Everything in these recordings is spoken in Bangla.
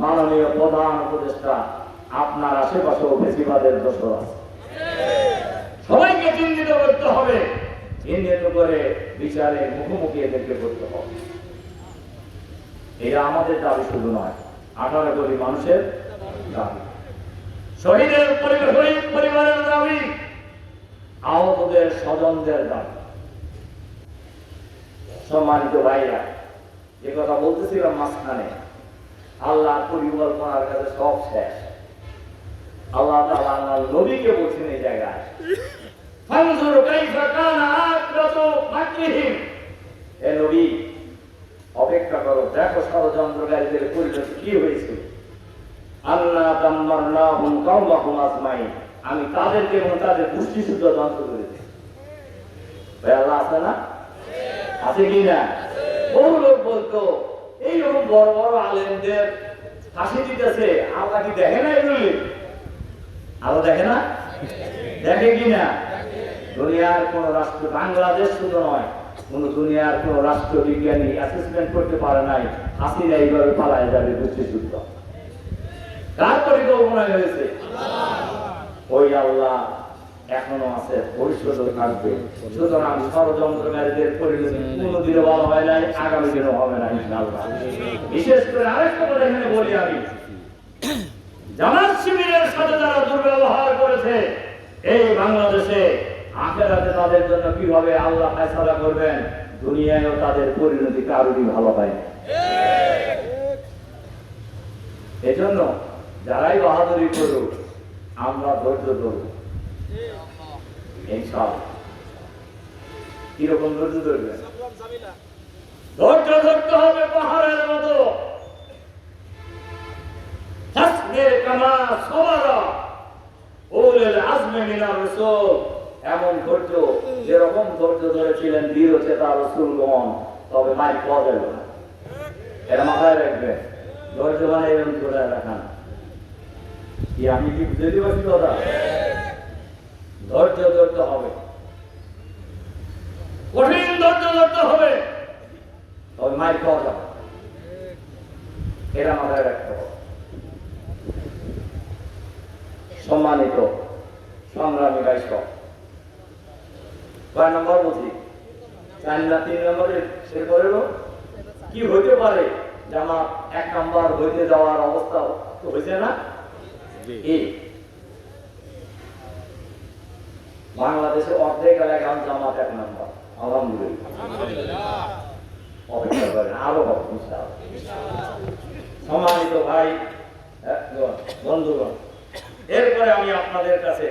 মাননীয় প্রধান উপদেষ্টা, আপনার আশেপাশেও বেশিবাদের আছে। সবাইকে চিহ্নিত করতে হবে। চিহ্নিত করে বিচারে মুখোমুখি এদেরকে করতে হবে। এটা আমাদের দাবি শুধু নয়, আঠারো কোটি মানুষের দাবি। শহীদের শহীদ পরিবারের দাবি, আহতদের স্বজনদের দাবি। সম্মানিত ভাইরা যে কথা বলতেছিলাম মাঝখানে। আল্লাহ পরিকল্পনার কাছে সব শেষ। আল্লাহ আল্লাহ নবীকে বলছেন এই জায়গায় হে নবী, অপেক্ষা করো, দেখো ষড়যন্ত্রকারীদের পরিণতি কি হয়েছে। আল্লাহ আমি তাদেরকে এবং তাদের পুষ্টি শুদ্ধ ধ্বংস করেছি আল্লাহ আছে না? আছে কি না? বহু লোক বলতো এইরকম বড় বড় আলেমদের ফাঁসি দিতেছে। আল্লাহ কি দেখে না এগুলি? আল্লাহ দেখে না? দেখে কি না? দুনিয়ার কোন রাষ্ট্র বাংলাদেশ শুধু নয়, কোন দুনিয়ার কোন রাষ্ট্র বিজ্ঞানী অ্যাসেসমেন্ট করতে পারে নাই, হাসিনা এইভাবে পালায় যাবে বুঝতে শুদ্ধ কার পরিকল্পনায় হয়েছে? ওই আল্লাহ। এখনও আছে ভবিষ্যতে থাকবে। সুতরাং ষড়যন্ত্রকারীদের পরিণতি কোনোদিনও ভালো হয় নাই, আগামী দিনও হবে না বিশেষ করে আরেকটা কথা এখানে বলি আমি। জামাত শিবিরের সাথে যারা দুর্ব্যবহার করেছে, এই বাংলাদেশে আখেরাতে তাদের জন্য কীভাবে আল্লাহ করবেন, দুনিয়ায়ও তাদের পরিণতি কারোরই ভালো হয়। এজন্য যারাই বাহাদুরি করুক, আমরা ধৈর্য ইনশাআল্লাহ কীরকম ধৈর্য ধরবেন ধৈর্য ধরতে হবে পাহাড়ের মতো। যেরকম ধৈর্য ধরেছিলেন রসুলগণ, তবে মাই পাওয়া না। এটা মাথায় রাখবে ধৈর্য মানে এরকম ধরে রাখান। কি আমি কি বুঝে দিবছি কথা ধৈর্য ধরতে হবে কঠিন ধৈর্য ধরতে হবে তবে মাইর খাওয়া যাবে এটা মাথায় রাখতে হবে সম্মানিত সংগ্রামী বাইশ কয় নম্বর বুঝি চার না তিন নম্বরে সে করিল কি হইতে পারে? জামা এক নম্বর হইতে যাওয়ার অবস্থা তো হয়েছে না? এই বাংলাদেশে অর্ধেক এলাকায় জামাত এক নম্বর। আলহামদুলিল্লাহ। অপেক্ষা করেন আরও। সম্মানিত ভাই বন্ধুগণ এরপরে আমি আপনাদের কাছে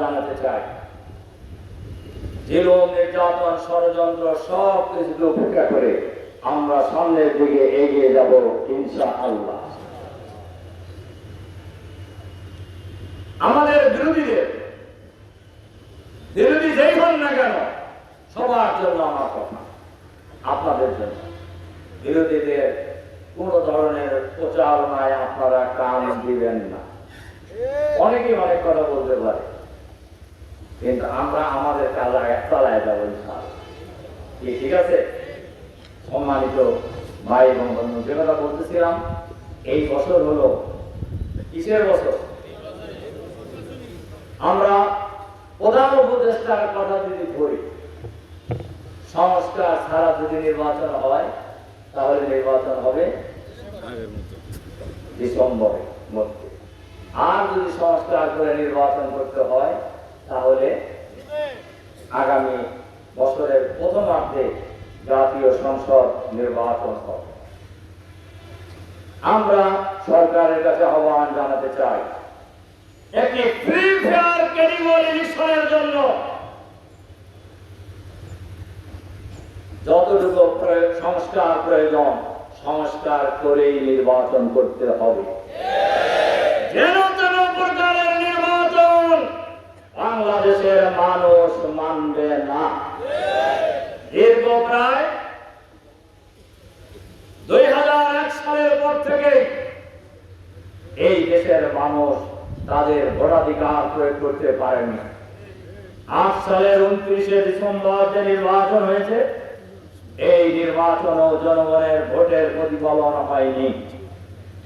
জানাতে চাই। জেলম, নির্যাতন, ষড়যন্ত্র সব কিছুকে উপেক্ষা করে আমরা সামনের দিকে এগিয়ে যাব ইনশা আল্লাহ আমাদের বিরোধীদের, বিরোধী যেই হন না কেন, সবার জন্য আমার কথা। আপনাদের জন্য। বিরোধীদের কোন ধরনের প্রচারণায় আপনারা কান দিবেন না। অনেকেই অনেক কথা বলতে পারে। কিন্তু আমরা আমাদের কাজ একতলায় যাব ঠিক আছে? সম্মানিত ভাই এবং বন্ধু, যে কথা বলতেছিলাম, এই বছর হলো কিসের বছর? আমরা প্রধান উপদেষ্টার কথা যদি ধরি সংস্কার ছাড়া যদি নির্বাচন হয় তাহলে নির্বাচন হবে ডিসেম্বরের মধ্যে। আর যদি সংস্কার করে নির্বাচন করতে হয়, তাহলে আগামী বছরের প্রথমার্ধে জাতীয় সংসদ নির্বাচন হবে। আমরা সরকারের কাছে আহ্বান জানাতে চাই একটি ফ্রি ফেয়ার ক্যারিবল ইলেকশনের জন্য যতটুকু সংস্কার প্রয়োজন, সংস্কার করেই নির্বাচন করতে হবে। বাংলাদেশের মানুষ মানবে না। দীর্ঘ প্রায় দুই হাজার এক সালের পর থেকে এই দেশের মানুষ তাদের ভোটাধিকার প্রয়োগ করতে পারেনি। আট সালের উনত্রিশে ডিসেম্বর যে নির্বাচন হয়েছে এই নির্বাচন জনগণের ভোটের প্রতিফলন হয়নি।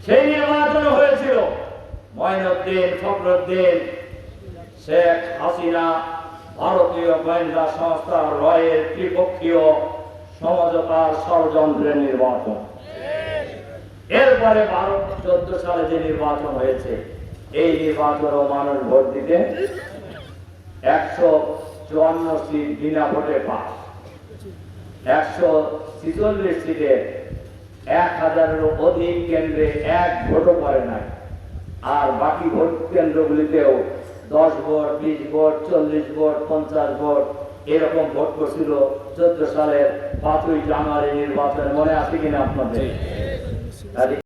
সেই নির্বাচন হয়েছিল ময়নুদ্দিন ফখরুদ্দিন, শেখ হাসিনা, ভারতীয় গোয়েন্দা সংস্থা রয়ের ত্রিপক্ষীয় সমঝোতার ষড়যন্ত্রের নির্বাচন। এরপরে ভারত চোদ্দ সালে যে নির্বাচন হয়েছে, এই নির্বাচনও মানুষ ভোট দিতে একশো চুয়ান্ন সিট বিনা ভোটে পাস। একশো ছিচল্লিশ সিটে এক হাজারেরও অধিক কেন্দ্রে এক ভোটও করে নাই। আর বাকি ভোট কেন্দ্রগুলিতেও দশ ভোট বিশ ভোট চল্লিশ ভোট পঞ্চাশ ভোট এরকম ভোট করছিল চোদ্দ সালের পাঁচই জানুয়ারি নির্বাচন। মনে আছে কিনা আপনাদের?